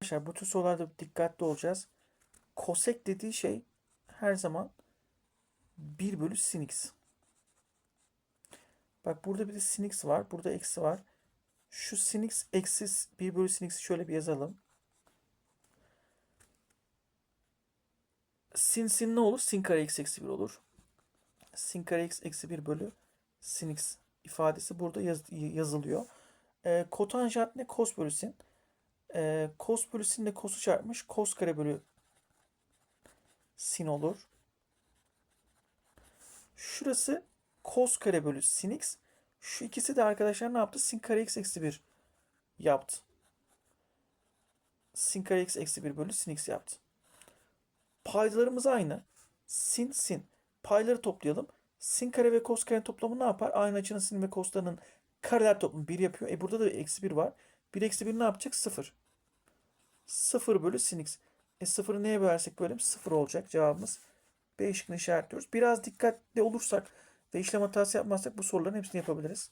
Arkadaşlar bu tür sorularda dikkatli olacağız. Kosek dediği şey her zaman 1 bölü sin x. Bak burada bir de sin x var. Burada eksi var. Şu sin x eksi 1 bölü sin x'i şöyle bir yazalım. Sin sin ne olur? Sin kare x eksi 1 olur. Sin kare x eksi 1 bölü sin x ifadesi burada yaz- yazılıyor. Ee, kotanjant ne? Kos bölü sin. Ee, kos bölü sin de kosu çarpmış. Kos kare bölü sin olur. Şurası kos kare bölü sin x. Şu ikisi de arkadaşlar ne yaptı? Sin kare x eksi 1 yaptı. Sin kare x eksi 1 bölü sin x yaptı. Paydalarımız aynı. Sin sin. Payları toplayalım. Sin kare ve kos karenin toplamı ne yapar? Aynı açının sin ve koslarının kareler toplamı 1 yapıyor. E burada da eksi 1 var. 1 eksi 1 ne yapacak? 0. 0 bölü sin x. E 0'ı neye bölersek bölelim 0 olacak cevabımız. B şıkkını işaretliyoruz. Biraz dikkatli olursak ve işlem hatası yapmazsak bu soruların hepsini yapabiliriz.